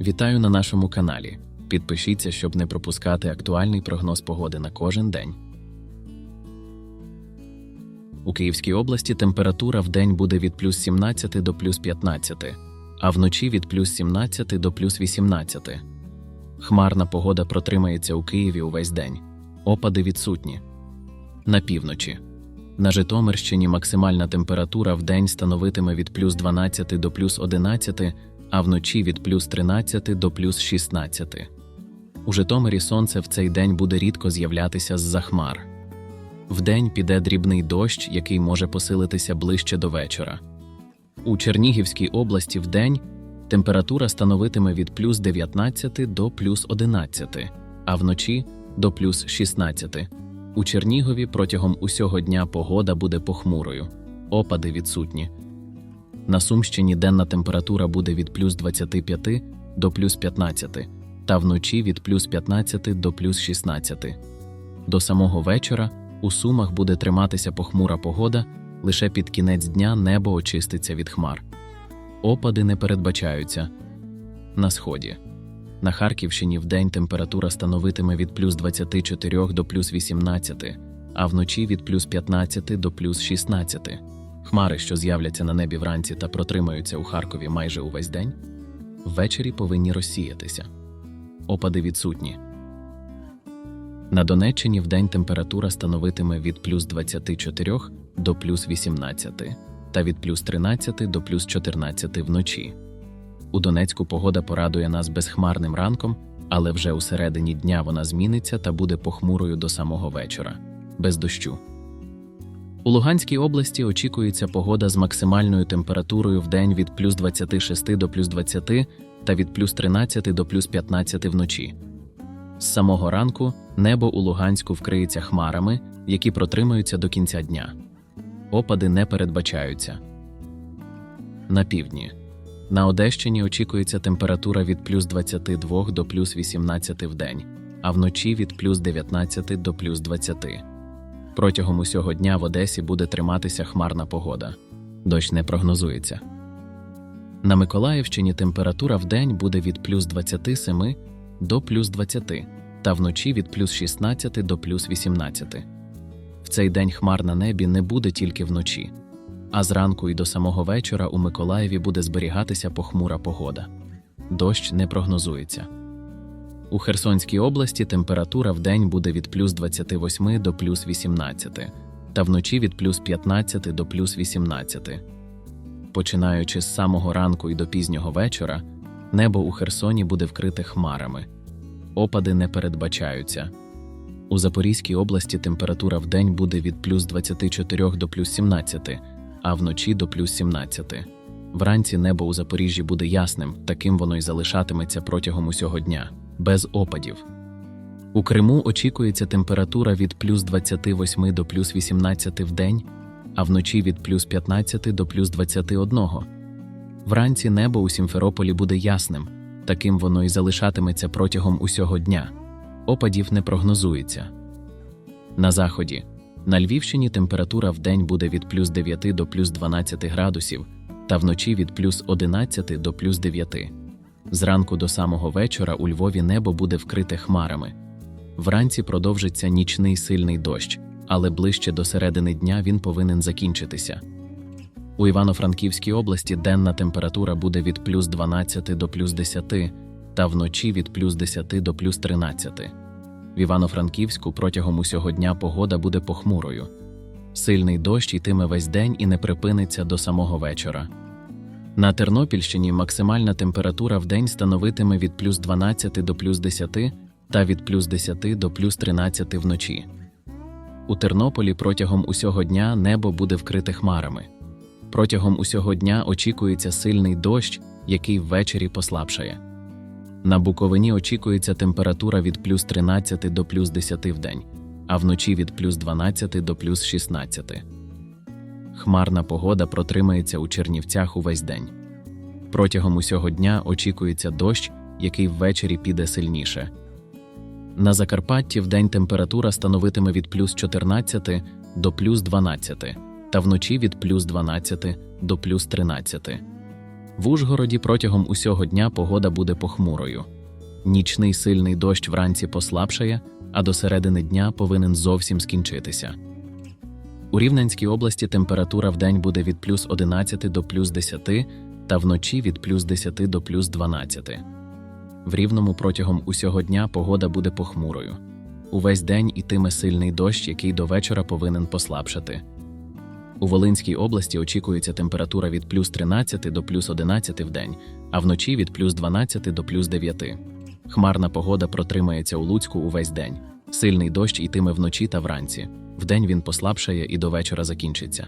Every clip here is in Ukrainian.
Вітаю на нашому каналі. Підпишіться, щоб не пропускати актуальний прогноз погоди на кожен день. У Київській області температура в день буде від плюс 17 до плюс 15, а вночі від плюс 17 до плюс 18. Хмарна погода протримається у Києві увесь день. Опади відсутні. На півночі. На Житомирщині максимальна температура в день становитиме від плюс 12 до плюс 11, а вночі від плюс 13 до плюс 16. У Житомирі сонце в цей день буде рідко з'являтися з-за хмар. Вдень піде дрібний дощ, який може посилитися ближче до вечора. У Чернігівській області вдень температура становитиме від плюс 19 до плюс 11, а вночі до плюс 16. У Чернігові протягом усього дня погода буде похмурою, опади відсутні. На Сумщині денна температура буде від плюс 25 до плюс 15, та вночі від плюс 15 до плюс 16. До самого вечора у Сумах буде триматися похмура погода, лише під кінець дня небо очиститься від хмар. Опади не передбачаються. На сході. На Харківщині вдень температура становитиме від плюс 24 до плюс 18, а вночі від плюс 15 до плюс 16. Хмари, що з'являться на небі вранці та протримаються у Харкові майже увесь день, ввечері повинні розсіятися. Опади відсутні. На Донеччині вдень температура становитиме від плюс 24 до плюс 18 та від плюс 13 до плюс 14 вночі. У Донецьку погода порадує нас безхмарним ранком, але вже у середині дня вона зміниться та буде похмурою до самого вечора, без дощу. У Луганській області очікується погода з максимальною температурою в день від плюс 26 до плюс 20 та від плюс 13 до плюс 15 вночі. З самого ранку небо у Луганську вкриється хмарами, які протримаються до кінця дня. Опади не передбачаються. На півдні. На Одещині очікується температура від плюс 22 до плюс 18 в день, а вночі від плюс 19 до плюс 20. Протягом усього дня в Одесі буде триматися хмарна погода. Дощ не прогнозується. На Миколаївщині температура в день буде від плюс 27 до плюс 20, та вночі від плюс 16 до плюс 18. В цей день хмар на небі не буде тільки вночі, а зранку і до самого вечора у Миколаєві буде зберігатися похмура погода. Дощ не прогнозується. У Херсонській області температура в день буде від плюс 28 до плюс 18, та вночі від плюс 15 до плюс 18. Починаючи з самого ранку і до пізнього вечора, небо у Херсоні буде вкрите хмарами. Опади не передбачаються. У Запорізькій області температура в день буде від плюс 24 до плюс 17, а вночі до плюс 17. Вранці небо у Запоріжжі буде ясним, таким воно й залишатиметься протягом усього дня, без опадів. У Криму очікується температура від плюс 28 до плюс 18 в день, а вночі від плюс 15 до плюс 21. Вранці небо у Сімферополі буде ясним, таким воно й залишатиметься протягом усього дня. Опадів не прогнозується. На заході. На Львівщині температура в день буде від плюс 9 до плюс 12 градусів, та вночі від плюс 11 до плюс 9. Зранку до самого вечора у Львові небо буде вкрите хмарами. Вранці продовжиться нічний сильний дощ, але ближче до середини дня він повинен закінчитися. У Івано-Франківській області денна температура буде від плюс 12 до плюс 10, та вночі від плюс 10 до плюс 13. В Івано-Франківську протягом усього дня погода буде похмурою. Сильний дощ йтиме весь день і не припиниться до самого вечора. На Тернопільщині максимальна температура в день становитиме від плюс 12 до плюс 10 та від плюс 10 до плюс 13 вночі. У Тернополі протягом усього дня небо буде вкрите хмарами. Протягом усього дня очікується сильний дощ, який ввечері послабшає. На Буковині очікується температура від плюс 13 до плюс 10 в день, а вночі від плюс 12 до плюс 16. Хмарна погода протримається у Чернівцях увесь день. Протягом усього дня очікується дощ, який ввечері піде сильніше. На Закарпатті вдень температура становитиме від плюс 14 до плюс 12, та вночі від плюс 12 до плюс 13. В Ужгороді протягом усього дня погода буде похмурою. Нічний сильний дощ вранці послабшає, а до середини дня повинен зовсім скінчитися. У Рівненській області температура вдень буде від плюс 11 до плюс 10 та вночі від плюс 10 до плюс 12. В Рівному протягом усього дня погода буде похмурою. Увесь день ітиме сильний дощ, який до вечора повинен послабшати. У Волинській області очікується температура від плюс 13 до плюс 11 в день, а вночі від плюс 12 до плюс 9. Хмарна погода протримається у Луцьку увесь день. Сильний дощ йтиме вночі та вранці. Вдень він послабшає і до вечора закінчиться.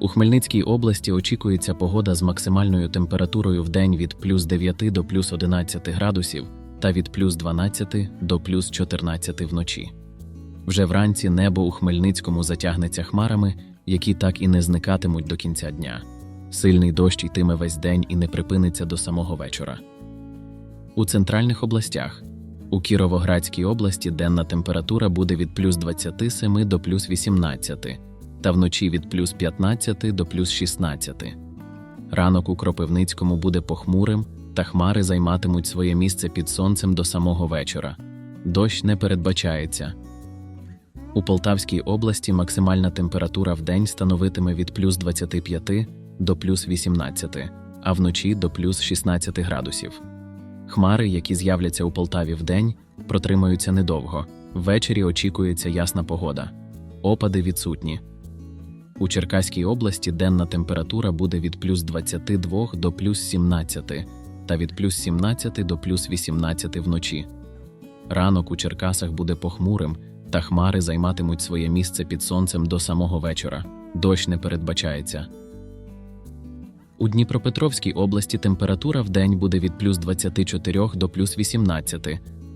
У Хмельницькій області очікується погода з максимальною температурою в день від плюс 9 до плюс 11 градусів та від плюс 12 до плюс 14 вночі. Вже вранці небо у Хмельницькому затягнеться хмарами, які так і не зникатимуть до кінця дня. Сильний дощ йтиме весь день і не припиниться до самого вечора. У центральних областях у Кіровоградській області денна температура буде від плюс 27 до плюс 18, та вночі від плюс 15 до плюс 16. Ранок у Кропивницькому буде похмурим, та хмари займатимуть своє місце під сонцем до самого вечора. Дощ не передбачається. У Полтавській області максимальна температура в день становитиме від плюс 25 до плюс 18, а вночі до плюс 16 градусів. Хмари, які з'являться у Полтаві вдень, протримаються недовго. Ввечері очікується ясна погода. Опади відсутні. У Черкаській області денна температура буде від плюс 22 до плюс 17 та від плюс 17 до плюс 18 вночі. Ранок у Черкасах буде похмурим, та хмари займатимуть своє місце під сонцем до самого вечора. Дощ не передбачається. У Дніпропетровській області температура в день буде від плюс 24 до плюс 18,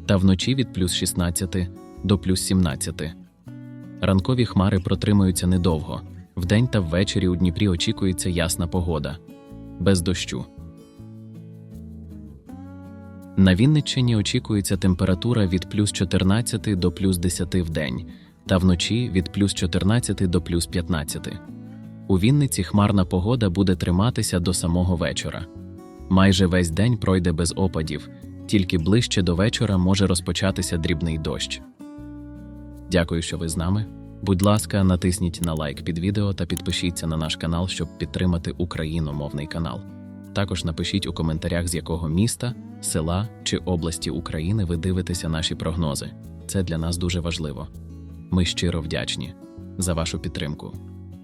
та вночі від плюс 16 до плюс 17. Ранкові хмари протримаються недовго. Вдень та ввечері у Дніпрі очікується ясна погода. Без дощу. На Вінниччині очікується температура від плюс 14 до плюс 10 в день, та вночі від плюс 14 до плюс 15. У Вінниці хмарна погода буде триматися до самого вечора. Майже весь день пройде без опадів, тільки ближче до вечора може розпочатися дрібний дощ. Дякую, що ви з нами. Будь ласка, натисніть на лайк під відео та підпишіться на наш канал, щоб підтримати україномовний канал. Також напишіть у коментарях, з якого міста, села чи області України ви дивитеся наші прогнози. Це для нас дуже важливо. Ми щиро вдячні за вашу підтримку.